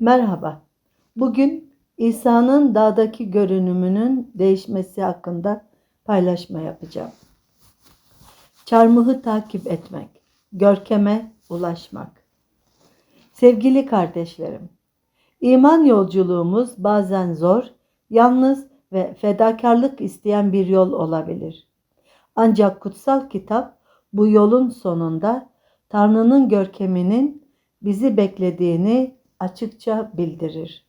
Merhaba. Bugün İsa'nın dağdaki görünümünün değişmesi hakkında paylaşma yapacağım. Çarmıhı takip etmek, görkeme ulaşmak. Sevgili kardeşlerim, iman yolculuğumuz bazen zor, yalnız ve fedakarlık isteyen bir yol olabilir. Ancak kutsal kitap bu yolun sonunda Tanrı'nın görkeminin bizi beklediğini açıkça bildirir.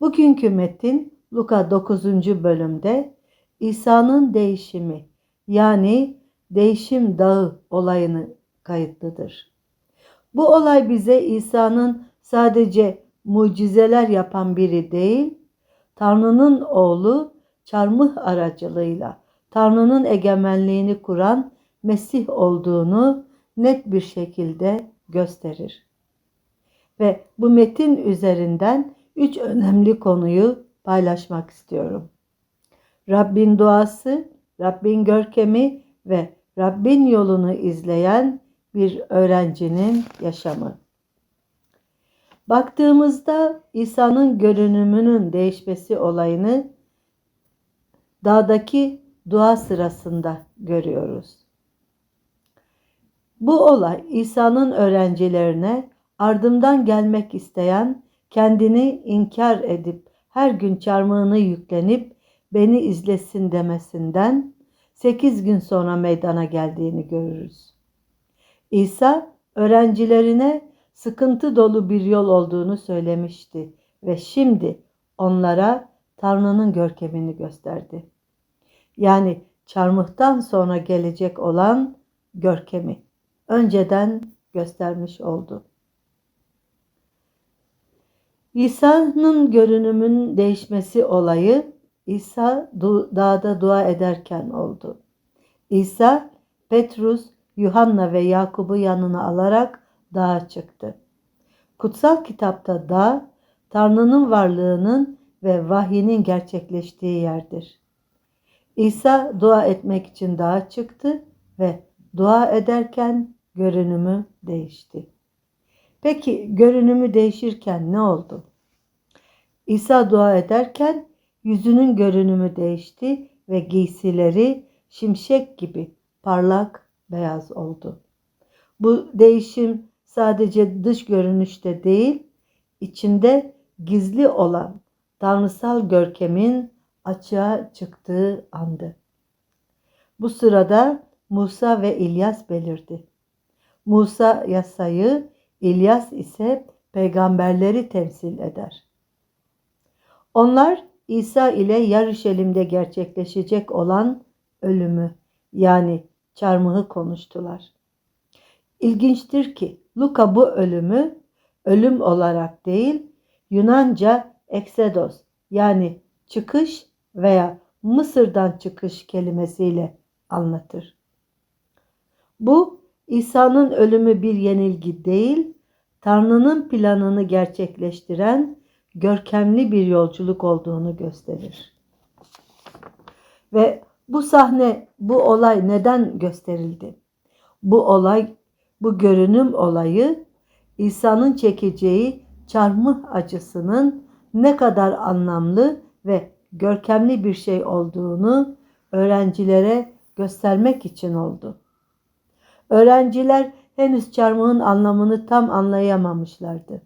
Bugünkü metin Luka 9. bölümde İsa'nın değişimi yani değişim dağı olayını kayıtlıdır. Bu olay bize İsa'nın sadece mucizeler yapan biri değil, Tanrı'nın oğlu çarmıh aracılığıyla Tanrı'nın egemenliğini kuran Mesih olduğunu net bir şekilde gösterir. Ve bu metin üzerinden üç önemli konuyu paylaşmak istiyorum. Rabbin duası, Rabbin görkemi ve Rabbin yolunu izleyen bir öğrencinin yaşamı. Baktığımızda İsa'nın görünümünün değişmesi olayını dağdaki dua sırasında görüyoruz. Bu olay İsa'nın öğrencilerine ardımdan gelmek isteyen, kendini inkar edip her gün çarmıhını yüklenip beni izlesin demesinden 8 gün sonra meydana geldiğini görürüz. İsa öğrencilerine sıkıntı dolu bir yol olduğunu söylemişti ve şimdi onlara Tanrı'nın görkemini gösterdi. Yani çarmıhtan sonra gelecek olan görkemi önceden göstermiş oldu. İsa'nın görünümün değişmesi olayı İsa dağda dua ederken oldu. İsa Petrus, Yuhanna ve Yakub'u yanına alarak dağa çıktı. Kutsal kitapta dağ Tanrı'nın varlığının ve vahyinin gerçekleştiği yerdir. İsa dua etmek için dağa çıktı ve dua ederken görünümü değişti. Peki görünümü değişirken ne oldu? İsa dua ederken yüzünün görünümü değişti ve giysileri şimşek gibi parlak beyaz oldu. Bu değişim sadece dış görünüşte değil, içinde gizli olan tanrısal görkemin açığa çıktığı andı. Bu sırada Musa ve İlyas belirdi. Musa yasayı, İlyas ise peygamberleri temsil eder. Onlar İsa ile Yarışelim'de gerçekleşecek olan ölümü yani çarmıhı konuştular. İlginçtir ki Luka bu ölümü ölüm olarak değil Yunanca eksedos yani çıkış veya Mısır'dan çıkış kelimesiyle anlatır. Bu İsa'nın ölümü bir yenilgi değil, Tanrı'nın planını gerçekleştiren görkemli bir yolculuk olduğunu gösterir. Ve bu sahne, bu olay neden gösterildi? Bu olay, bu görünüm olayı İsa'nın çekeceği çarmıh acısının ne kadar anlamlı ve görkemli bir şey olduğunu öğrencilere göstermek için oldu. Öğrenciler henüz çarmıhın anlamını tam anlayamamışlardı.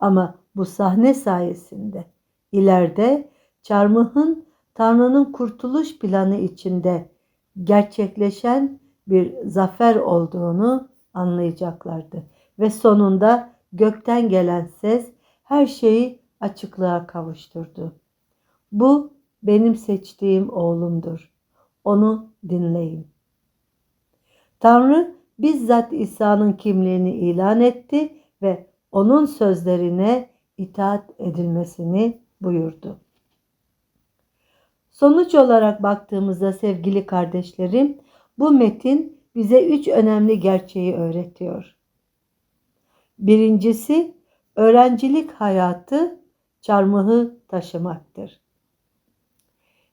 Ama bu sahne sayesinde ileride çarmıhın Tanrı'nın kurtuluş planı içinde gerçekleşen bir zafer olduğunu anlayacaklardı. Ve sonunda gökten gelen ses her şeyi açıklığa kavuşturdu. Bu benim seçtiğim oğlumdur. Onu dinleyin. Tanrı bizzat İsa'nın kimliğini ilan etti ve onun sözlerine itaat edilmesini buyurdu. Sonuç olarak baktığımızda sevgili kardeşlerim, bu metin bize üç önemli gerçeği öğretiyor. Birincisi, öğrencilik hayatı çarmıhı taşımaktır.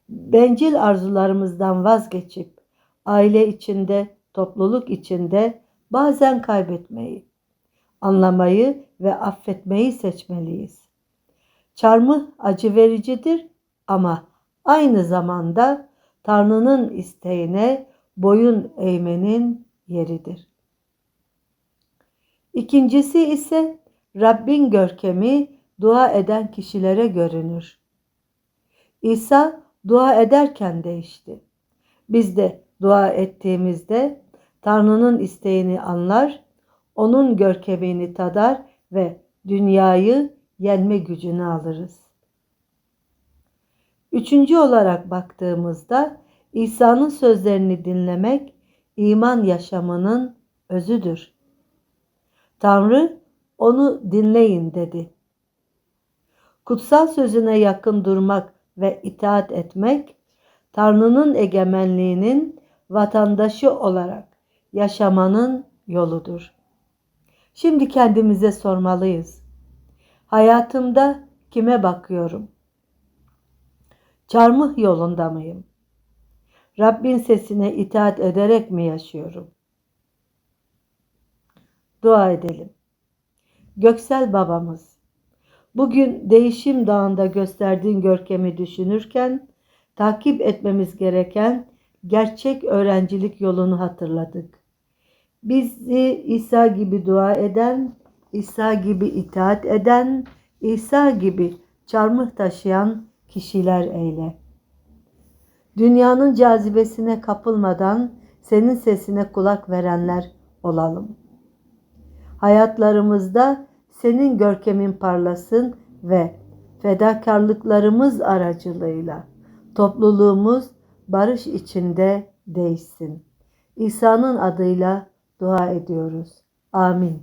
Bencil arzularımızdan vazgeçip aile içinde, topluluk içinde bazen kaybetmeyi, anlamayı ve affetmeyi seçmeliyiz. Çarmıh acı vericidir ama aynı zamanda Tanrı'nın isteğine boyun eğmenin yeridir. İkincisi ise Rabbin görkemi dua eden kişilere görünür. İsa dua ederken değişti. Biz de dua ettiğimizde Tanrı'nın isteğini anlar, onun görkemini tadar ve dünyayı yenme gücünü alırız. Üçüncü olarak baktığımızda İsa'nın sözlerini dinlemek iman yaşamının özüdür. Tanrı onu dinleyin dedi. Kutsal sözüne yakın durmak ve itaat etmek Tanrı'nın egemenliğinin vatandaşı olarak yaşamanın yoludur. Şimdi kendimize sormalıyız. Hayatımda kime bakıyorum? Çarmıh yolunda mıyım? Rabbin sesine itaat ederek mi yaşıyorum? Dua edelim. Göksel babamız, bugün değişim dağında gösterdiğin görkemi düşünürken takip etmemiz gereken gerçek öğrencilik yolunu hatırladık. Bizi İsa gibi dua eden, İsa gibi itaat eden, İsa gibi çarmıh taşıyan kişiler eyle. Dünyanın cazibesine kapılmadan senin sesine kulak verenler olalım. Hayatlarımızda senin görkemin parlasın ve fedakarlıklarımız aracılığıyla topluluğumuz barış içinde değişsin. İsa'nın adıyla dua ediyoruz. Amin.